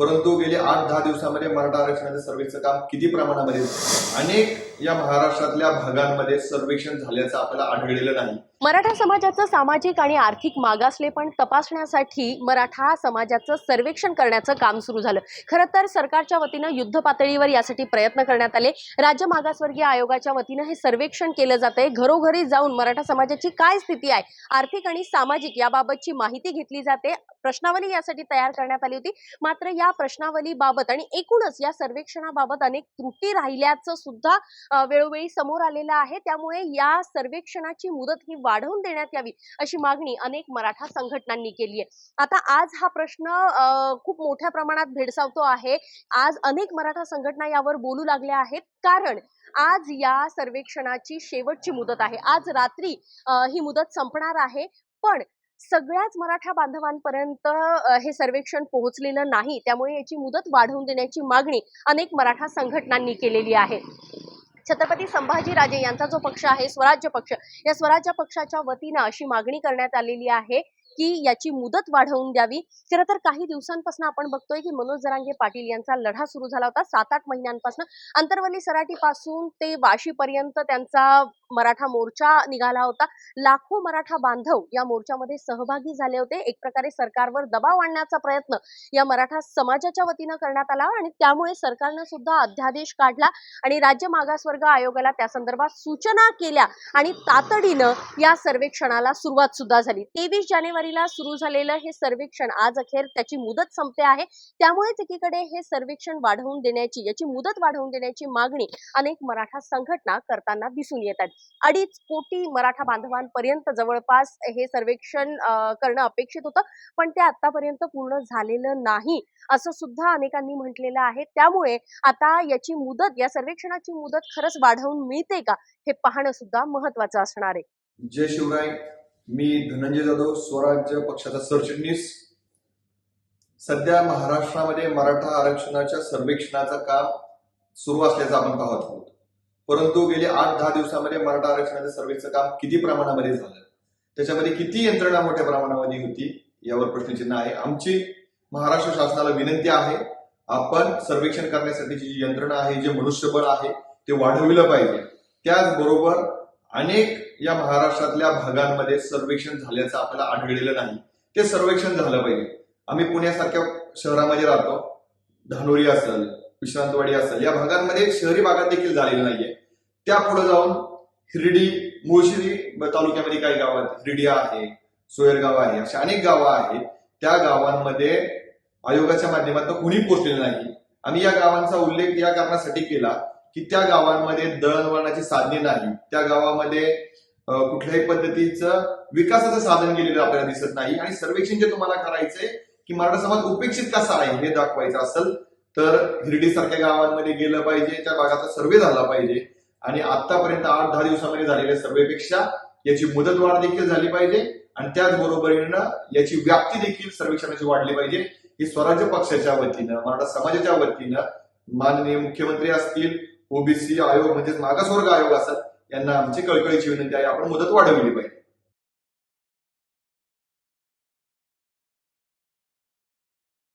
परंतु गेले आठ दहा दिवसामध्ये मराठा आरक्षणाच्या सर्वेचं काम किती प्रमाणामध्ये अनेक या महाराष्ट्रातल्या भागांमध्ये सर्वेक्षण झाल्याचं आपल्याला आढळलेलं नाही. मराठा समाजाचं सामाजिक आणि आर्थिक मागासलेपण तपासण्यासाठी मराठा समाजाचं सर्वेक्षण करण्याचं काम सुरू झालं. खरं तर सरकारच्या वतीनं युद्ध पातळीवर यासाठी प्रयत्न करण्यात आले. राज्य मागासवर्गीय आयोगाच्या वतीनं हे सर्वेक्षण केलं जात आहे घरोघरी जाऊन मराठा समाजाची काय स्थिती आहे आर्थिक आणि सामाजिक याबाबतची माहिती घेतली जाते. प्रश्नावली यासाठी तयार करण्यात आली होती. मात्र या प्रश्नावलीबाबत आणि एकूणच या सर्वेक्षणाबाबत अनेक त्रुटी राहिल्याचं सुद्धा वेळोवेळी समोर आलेलं आहे. त्यामुळे या सर्वेक्षणाची मुदत ही वाढवून देण्यात यावी अशी मागणी अनेक मराठा संघटनांनी केली आहे. आता आज हा प्रश्न खूप मोठ्या प्रमाणात भेडसावतो आहे. आज अनेक मराठा संघटना यावर बोलू लागल्या आहेत. कारण आज या सर्वेक्षणाची शेवटची मुदत आहे. आज रात्री ही मुदत संपणार आहे. पण सगळ्याच मराठा बांधवांपर्यंत हे सर्वेक्षण पोहोचलेलं नाही. त्यामुळे याची मुदत वाढवून देण्याची मागणी अनेक मराठा संघटनांनी केलेली आहे. छत्रपती संभाजीराजे यांचा जो पक्ष आहे स्वराज्य पक्ष या स्वराज्य पक्षाच्या वतीनं अशी मागणी करण्यात आलेली आहे. की याची मुदत वाढवून द्यावी. खरं तर काही दिवसांपासून आपण बघतोय की मनोज जरांगे पाटील यांचा लढा सुरू झाला होता सात आठ महिन्यांपासून. अंतरवली सराटीपासून ते वाशीपर्यंत त्यांचा मराठा मोर्चा निघाला होता. लाखो मराठा बांधव या मोर्चामध्ये सहभागी झाले होते. एक प्रकारे सरकारवर दबाव आणण्याचा प्रयत्न या मराठा समाजाच्या वतीनं करण्यात आला आणि त्यामुळे सरकारनं सुद्धा अध्यादेश काढला आणि राज्य मागासवर्ग आयोगाला त्या संदर्भात सूचना केल्या आणि तातडीनं या सर्वेक्षणाला सुरुवात सुद्धा झाली. तेवीस जानेवारीला सुरू झालेलं हे सर्वेक्षण आज अखेर त्याची मुदत संपते आहे. त्यामुळेच एकीकडे हे सर्वेक्षण वाढवून देण्याची याची मुदत वाढवून देण्याची मागणी अनेक मराठा संघटना करताना दिसून येत आहेत. अडीच कोटी मराठा बांधवांपर्यंत जवळपास हे सर्वेक्षण करणं अपेक्षित होतं पण ते आतापर्यंत पूर्ण झालेलं नाही असं सुद्धा अनेकांनी म्हटलेलं आहे. त्यामुळे आता याची मुदत या सर्वेक्षणाची मुदत खरंच वाढवून मिळते का हे पाहणं सुद्धा महत्वाचं असणार आहे. जय शिवराय. मी धनंजय जाधव स्वराज्य पक्षाचा सरचिटणीस. सध्या महाराष्ट्रामध्ये मराठा आरक्षणाच्या सर्वेक्षणाचं काम सुरू असल्याचं आपण पाहत आहोत. परंतु गेले आठ दहा दिवसामध्ये मराठा आरक्षणाच्या सर्वेचं काम किती प्रमाणामध्ये झालं? त्याच्यामध्ये किती यंत्रणा मोठ्या प्रमाणामध्ये होती? यावर प्रश्नचिन्ह आहे. आमची महाराष्ट्र शासनाला विनंती आहे आपण सर्वेक्षण करण्यासाठीची जी यंत्रणा आहे जे मनुष्यबळ आहे ते वाढविलं पाहिजे. त्याचबरोबर अनेक या महाराष्ट्रातल्या भागांमध्ये सर्वेक्षण झाल्याचं आपल्याला आढळलेलं नाही. ते सर्वेक्षण झालं पाहिजे. आम्ही पुण्यासारख्या शहरामध्ये राहतो. धानोरी असेल विश्रांतवाडी असेल या भागांमध्ये शहरी भागात देखील झालेलं नाहीये. त्या पुढे जाऊन हिरडी मुळशिरी तालुक्यामध्ये काही गावात हिरडिया आहे सोयरगाव आहे अशा अनेक गावं आहेत. त्या गावांमध्ये आयोगाच्या माध्यमातून कुणी पोचलेलं नाही. आम्ही या गावांचा उल्लेख या कारणासाठी केला की त्या गावांमध्ये दळणवळणाची साधने नाही. त्या गावामध्ये कुठल्याही पद्धतीचं विकासाचं साधन केलेलं आपल्याला दिसत नाही. आणि सर्वेक्षण जे तुम्हाला करायचंय की मराठा समाज उपेक्षित कसा आहे हे दाखवायचं असेल तर हिरडी सारख्या गावांमध्ये गेलं पाहिजे त्या भागाचा सर्वे झाला पाहिजे. आणि आतापर्यंत आठ दहा दिवसामध्ये झालेल्या सर्वेपेक्षा याची मुदत वाढ देखील झाली पाहिजे आणि त्याचबरोबरीनं याची व्याप्ती देखील सर्वेक्षणाची वाढली पाहिजे. ही स्वराज्य पक्षाच्या वतीनं मराठा समाजाच्या वतीनं माननीय मुख्यमंत्री असतील ओबीसी आयोग म्हणजेच मागासवर्ग आयोग असतात यांना आमची कळकळीची विनंती आहे. आपण मुदत वाढवली पाहिजे.